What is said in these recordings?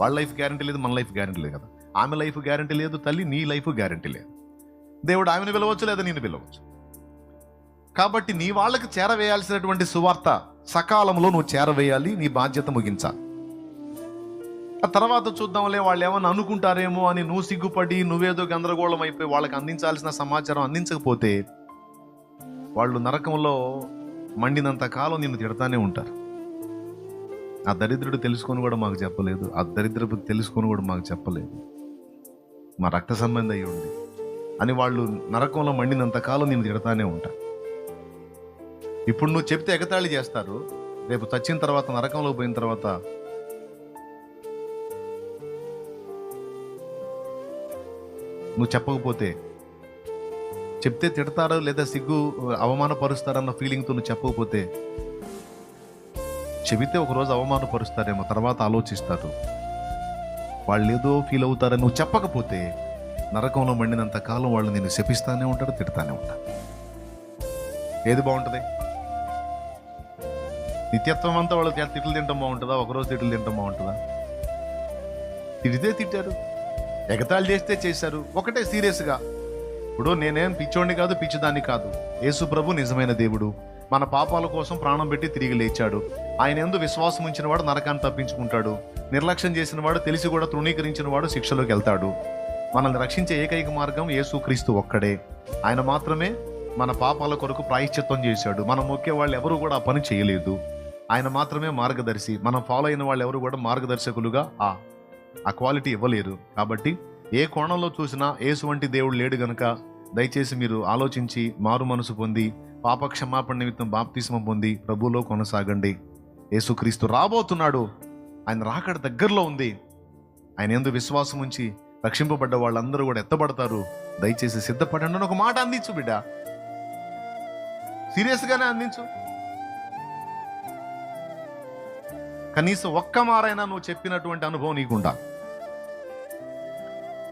వాళ్ళ life guarantee లేదు మన లైఫ్ గ్యారంటీ లేదు కదా. ఆమె లైఫ్ గ్యారంటీ లేదు తల్లి నీ లైఫ్ గ్యారంటీ లేదు. దేవుడు ఆమెను పిలవచ్చు లేదా నేను పిలవచ్చు? కాబట్టి నీ వాళ్ళకి చేరవేయాల్సినటువంటి సువార్త సకాలంలో నువ్వు చేరవేయాలి నీ బాధ్యత ముగించాలి. ఆ తర్వాత చూద్దాంలే వాళ్ళు ఏమన్నా అనుకుంటారేమో అని నువ్వు సిగ్గుపడి నువ్వేదో గందరగోళం అయిపోయి వాళ్ళకి అందించాల్సిన సమాచారం అందించకపోతే వాళ్ళు నరకంలో మండినంత కాలం నిన్ను తిడతానే ఉంటారు. ఆ దరిద్రుడు తెలుసుకొని కూడా మాకు చెప్పలేదు ఆ దరిద్రపు తెలుసుకొని కూడా మాకు చెప్పలేదు. మా రక్త సంబంధం అయ్యి ఉంది అని వాళ్ళు నరకంలో మండినంత కాలం నేను తిడతానే ఉంటా. ఇప్పుడు నువ్వు చెప్తే ఎగతాళి చేస్తారు రేపు చచ్చిన తర్వాత నరకంలో పోయిన తర్వాత నువ్వు చెప్పకపోతే చెప్తే తిడతారు లేదా సిగ్గు అవమానపరుస్తారన్న ఫీలింగ్తో నువ్వు చెప్పకపోతే చెబితే ఒకరోజు అవమానపరుస్తారేమో తర్వాత ఆలోచిస్తారు వాళ్ళు ఏదో ఫీల్ అవుతారని నువ్వు చెప్పకపోతే నరకంలో మండినంత కాలం వాళ్ళు నేను శపిస్తానే ఉంటారు తిడతానే ఉంటారు. ఏది బాగుంటుంది? నిత్యత్వం అంతా వాళ్ళు తిట్లు తింటాం బాగుంటుందా? ఒకరోజు తిట్లు తింటాం బాగుంటుందా? తిడితే తిట్టారు ఎగతాళి చేస్తే చేశారు ఒకటే సీరియస్గా ఇప్పుడు నేనేం పిచ్చోడిని కాదు పిచ్చిదాన్ని కాదు. యేసు ప్రభు నిజమైన దేవుడు. మన పాపాల కోసం ప్రాణం పెట్టి తిరిగి లేచాడు. ఆయన ఎందు విశ్వాసం ఉంచిన వాడు నరకాన్ని తప్పించుకుంటాడు. నిర్లక్ష్యం చేసిన వాడు తెలిసి కూడా తృణీకరించిన వాడు శిక్షలోకి వెళ్తాడు. మనల్ని రక్షించే ఏకైక మార్గం యేసు క్రీస్తు ఒక్కడే. ఆయన మాత్రమే మన పాపాల కొరకు ప్రాయశ్చిత్వం చేశాడు. మనం మొక్కే వాళ్ళు ఎవరు కూడా ఆ పని చేయలేదు. ఆయన మాత్రమే మార్గదర్శి. మనం ఫాలో అయిన వాళ్ళు ఎవరు కూడా మార్గదర్శకులుగా ఆ ఆ క్వాలిటీ ఇవ్వలేరు కాబట్టి ఏ కోణంలో చూసినా ఏసు వంటి దేవుడు లేడు గనక దయచేసి మీరు ఆలోచించి మారు మనసు పొంది పాప క్షమాపణ నిమిత్తం బాప్తిస్మం పొంది ప్రభులో కొనసాగండి. యేసుక్రీస్తు రాబోతున్నాడు. ఆయన రాకడ దగ్గరలో ఉంది. ఆయన ఎందు విశ్వాసం ఉంచి రక్షింపబడ్డ వాళ్ళందరూ కూడా ఎత్తబడతారు. దయచేసి సిద్ధపడండి అని ఒక మాట అందించు బిడ్డ. సీరియస్గానే అందించు. కనీసం ఒక్క మారైనా నువ్వు చెప్పినటువంటి అనుభవం నీకుండా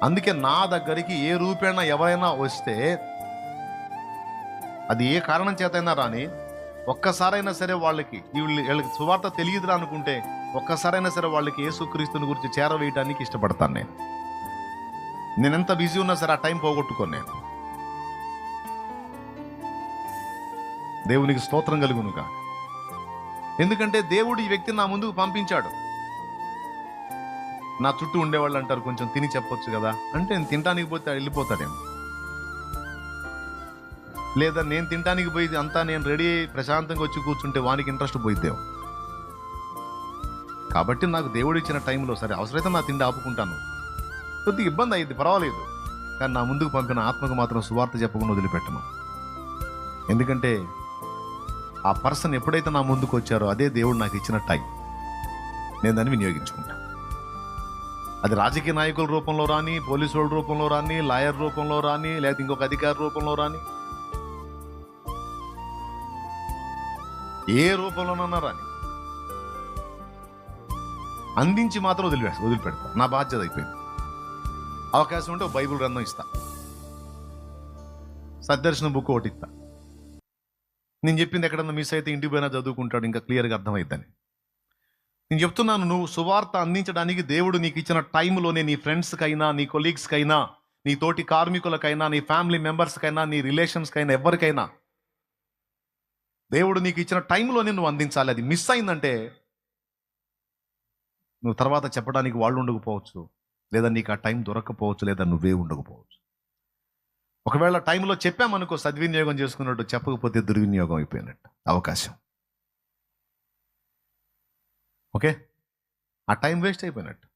అందుకే నా దగ్గరికి ఏ రూపేణ ఎవరైనా వస్తే అది ఏ కారణం చేతైనా రాని ఒక్కసారైనా సరే వాళ్ళకి వీళ్ళు వీళ్ళకి సువార్త తెలియదురా అనుకుంటే ఒక్కసారైనా సరే వాళ్ళకి యేసుక్రీస్తుని గురించి చేరవేయటానికి ఇష్టపడతాను నేను. నేను ఎంత బిజీ ఉన్నా సరే ఆ టైం పోగొట్టుకోను నేను. దేవునికి స్తోత్రం కలుగునుగా. ఎందుకంటే దేవుడు ఈ వ్యక్తిని నా ముందుకు పంపించాడు. నా చుట్టూ ఉండేవాళ్ళు అంటారు కొంచెం తిని చెప్పొచ్చు కదా. అంటే నేను తినడానికి పోతే వెళ్ళిపోతాడేమో. లేదా నేను తినడానికి పోయి అంతా నేను రెడీ ప్రశాంతంగా వచ్చి కూర్చుంటే వానికి ఇంట్రెస్ట్ పోయిద్దేమో. కాబట్టి నాకు దేవుడు ఇచ్చిన టైంలో సరే అవసరమైతే నా తిండి ఆపుకుంటాను. కొద్దిగా ఇబ్బంది అయ్యింది పర్వాలేదు. కానీ నా ముందుకు పంపిన ఆత్మకు మాత్రం సువార్త చెప్పకుండా వదిలిపెట్టను. ఎందుకంటే ఆ పర్సన్ ఎప్పుడైతే నా ముందుకు వచ్చారో అదే దేవుడు నాకు ఇచ్చిన టైం. నేను దాన్ని వినియోగించుకుంటా. అది రాజకీయ నాయకుల రూపంలో రాని పోలీసు వాళ్ళ రూపంలో రాని లాయర్ రూపంలో రాని లేకపోతే ఇంకొక అధికారి రూపంలో రాని ఏ రూపంలోనన్నా రాని. అందించి మాత్రం వదిలిపె వదిలిపెడతా. నా బాధ్యత అయిపోయింది. అవకాశం ఉంటే ఒక బైబిల్ గ్రంథం ఇస్తా. సద్దర్శన బుక్ ఒకటి ఇస్తా. నేను చెప్పింది ఎక్కడన్నా మిస్ అయితే ఇంటికి పోయినా చదువుకుంటాడు ఇంకా క్లియర్గా అర్థమవుతుంది నేను చెప్తున్నాను నువ్వు సువార్త అందించడానికి దేవుడు నీకు ఇచ్చిన టైంలోనే నీ ఫ్రెండ్స్కైనా నీ కొలీగ్స్కైనా నీ తోటి కార్మికులకైనా నీ ఫ్యామిలీ మెంబర్స్కైనా నీ రిలేషన్స్కైనా ఎవరికైనా దేవుడు నీకు ఇచ్చిన టైంలోనే నువ్వు అందించాలి. అది మిస్ అయిందంటే నువ్వు తర్వాత చెప్పడానికి వాళ్ళు ఉండకపోవచ్చు. లేదా నీకు ఆ టైం దొరకకపోవచ్చు లేదా నువ్వే ఉండకపోవచ్చు. ఒకవేళ టైంలో చెప్పామనుకో సద్వినియోగం చేసుకున్నట్టు చెప్పకపోతే దుర్వినియోగం అయిపోయినట్టు అవకాశం. ఓకే? ఆ టైం వేస్ట్ అయిపోయినట్టు.